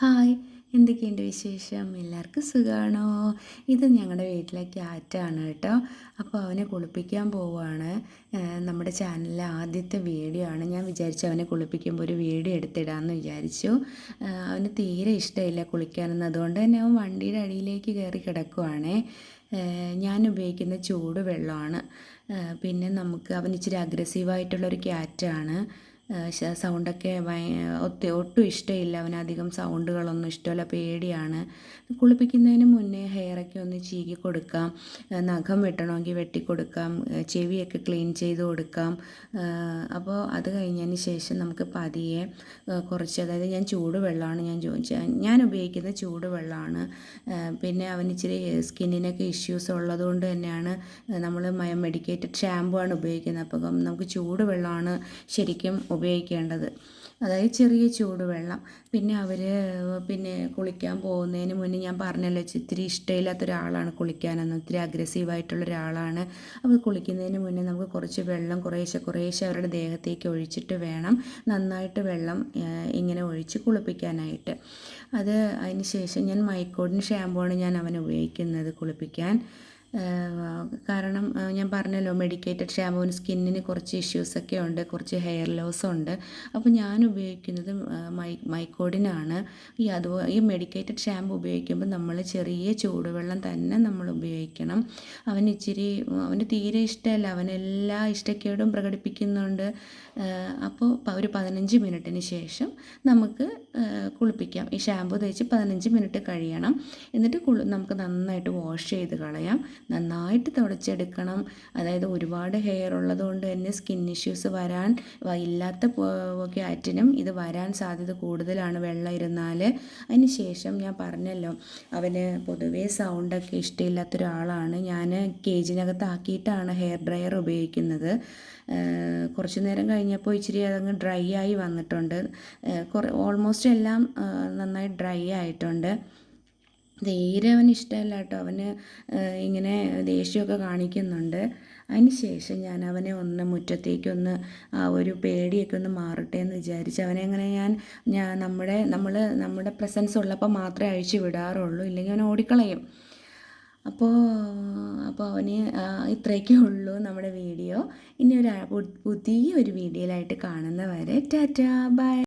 Hi എന്തൊക്കെയുണ്ട് വിശേഷം? എല്ലാവർക്കും സുഖമാണോ ഇത് ഞങ്ങളുടെ വീട്ടിലെ ക്യാറ്റാണ് കേട്ടോ. അപ്പോൾ അവനെ കുളിപ്പിക്കാൻ പോവുകയാണ് നമ്മുടെ ചാനലിലെ ആദ്യത്തെ വീഡിയോ ആണ്. ഞാൻ വിചാരിച്ചു അവനെ കുളിപ്പിക്കുമ്പോൾ ഒരു വീഡിയോ എടുത്തിടാമെന്ന് വിചാരിച്ചു. അവന് തീരെ ഇഷ്ടമില്ല കുളിക്കാനെന്ന്. അതുകൊണ്ട് തന്നെ അവൻ വണ്ടിയുടെ അടിയിലേക്ക് കയറി കിടക്കുവാണേ. ഞാൻ ഉപയോഗിക്കുന്ന ചൂട് വെള്ളമാണ് പിന്നെ നമുക്ക് അവൻ ഇച്ചിരി അഗ്രസീവായിട്ടുള്ളൊരു ക്യാറ്റാണ്. സൗണ്ടൊക്കെ ഒത്തി ഒട്ടും ഇഷ്ടമില്ല. അവനധികം സൗണ്ടുകളൊന്നും ഇഷ്ടമല്ല പേടിയാണ്. കുളിപ്പിക്കുന്നതിന് മുന്നേ ഹെയറൊക്കെ ഒന്ന് ചീകി കൊടുക്കാം. നഖം വെട്ടണമെങ്കിൽ വെട്ടിക്കൊടുക്കാം ചെവിയൊക്കെ ക്ലീൻ ചെയ്ത് കൊടുക്കാം. അപ്പോൾ അത് കഴിഞ്ഞതിന് ശേഷം നമുക്ക് പതിയെ കുറച്ച് അതായത് ഞാൻ ചൂടുവെള്ളമാണ് ഞാൻ ഞാൻ ഉപയോഗിക്കുന്ന ചൂടുവെള്ളമാണ്. പിന്നെ അവന് ഇച്ചിരി സ്കിന്നിനൊക്കെ ഇഷ്യൂസ് ഉള്ളതുകൊണ്ട് തന്നെയാണ് നമ്മൾ മെഡിക്കേറ്റഡ് ഷാമ്പു ആണ് ഉപയോഗിക്കുന്നത്. അപ്പം നമുക്ക് ചൂടുവെള്ളമാണ് ശരിക്കും ഉപയോഗിക്കേണ്ടത്. അതായത് ചെറിയ ചൂടുവെള്ളം. പിന്നെ അവർ പിന്നെ കുളിക്കാൻ പോകുന്നതിന് മുന്നേ ഞാൻ പറഞ്ഞല്ലോ ഇത്തിരി ഇഷ്ടമില്ലാത്ത ഒരാളാണ് കുളിക്കാനൊന്നും. ഇത്തിരി അഗ്രസീവായിട്ടുള്ള ഒരാളാണ്. അപ്പോൾ കുളിക്കുന്നതിന് മുന്നേ നമുക്ക് കുറച്ച് വെള്ളം കുറേശ്ശെ കുറേശ്ശെ അവരുടെ ദേഹത്തേക്ക് ഒഴിച്ചിട്ട് വേണം. നന്നായിട്ട് വെള്ളം ഇങ്ങനെ ഒഴിച്ച് കുളിപ്പിക്കാനായിട്ട്. അത് അതിന് ശേഷം ഞാൻ മൈക്കോഡിൻ ഷാമ്പു ആണ് ഞാൻ അവൻ ഉപയോഗിക്കുന്നത് കുളിപ്പിക്കാൻ. കാരണം ഞാൻ പറഞ്ഞല്ലോ മെഡിക്കേറ്റഡ് ഷാമ്പൂവിന് സ്കിന്നിന് കുറച്ച് ഇഷ്യൂസൊക്കെ ഉണ്ട് കുറച്ച് ഹെയർ ലോസ് ഉണ്ട്. അപ്പോൾ ഞാൻ ഉപയോഗിക്കുന്നത് മൈ മൈക്കോഡിനാണ് ഈ അതുപോലെ ഈ മെഡിക്കേറ്റഡ് ഷാമ്പു ഉപയോഗിക്കുമ്പോൾ നമ്മൾ ചെറിയ ചൂടുവെള്ളം തന്നെ നമ്മൾ ഉപയോഗിക്കണം. അവൻ ഇച്ചിരി അവന് തീരെ ഇഷ്ടമല്ല. അവൻ എല്ലാ ഇഷ്ടക്കേടും പ്രകടിപ്പിക്കുന്നുണ്ട്. അപ്പോൾ ഒരു പതിനഞ്ച് മിനിറ്റിന് ശേഷം നമുക്ക് കുളിപ്പിക്കാം. ഈ ഷാമ്പു തേച്ച് പതിനഞ്ച് മിനിറ്റ് കഴിയണം. എന്നിട്ട് കുളി നമുക്ക് നന്നായിട്ട് വാഷ് ചെയ്ത് കളയാം. നന്നായിട്ട് തുടച്ചെടുക്കണം. അതായത് ഒരുപാട് ഹെയർ ഉള്ളതുകൊണ്ട് തന്നെ സ്കിൻ ഇഷ്യൂസ് വരാൻ ഇല്ലാത്ത ക്യാറ്റിനും ഇത് വരാൻ സാധ്യത കൂടുതലാണ് വെള്ളം ഇരുന്നാൽ അതിന് ശേഷം ഞാൻ പറഞ്ഞല്ലോ അവന് പൊതുവേ സൗണ്ടൊക്കെ ഇഷ്ടമില്ലാത്ത ഒരാളാണ്. ഞാൻ കേജിനകത്താക്കിയിട്ടാണ് ഹെയർ ഡ്രയർ ഉപയോഗിക്കുന്നത്. കുറച്ച് നേരം കഴിഞ്ഞപ്പോൾ ഇച്ചിരി അതങ്ങ് ഡ്രൈ ആയി വന്നിട്ടുണ്ട്. കുറേ ഓൾമോസ്റ്റ് എല്ലാം നന്നായി ഡ്രൈ ആയിട്ടുണ്ട്. തീരെ അവന് ഇഷ്ടമല്ല കേട്ടോ. അവന് ഇങ്ങനെ ദേഷ്യമൊക്കെ കാണിക്കുന്നുണ്ട്. അതിന് ശേഷം ഞാൻ അവനെ ഒന്ന് മുറ്റത്തേക്കൊന്ന് ആ ഒരു പേടിയൊക്കെ ഒന്ന് മാറട്ടെ എന്ന് വിചാരിച്ച് അവനെ അങ്ങനെ ഞാൻ ഞാൻ നമ്മുടെ നമ്മൾ നമ്മുടെ പ്രസൻസ് ഉള്ളപ്പോൾ മാത്രമേ അഴിച്ചു വിടാറുള്ളൂ. ഇല്ലെങ്കിൽ അവൻ ഓടിക്കളയും. അപ്പോൾ അപ്പോൾ അവന് ഇത്രയൊക്കെ ഉള്ളൂ നമ്മുടെ വീഡിയോ. ഇനി ഒരു പുതിയ ഒരു വീഡിയോയിലായിട്ട് കാണുന്നവരെ ടാറ്റാ ബൈ.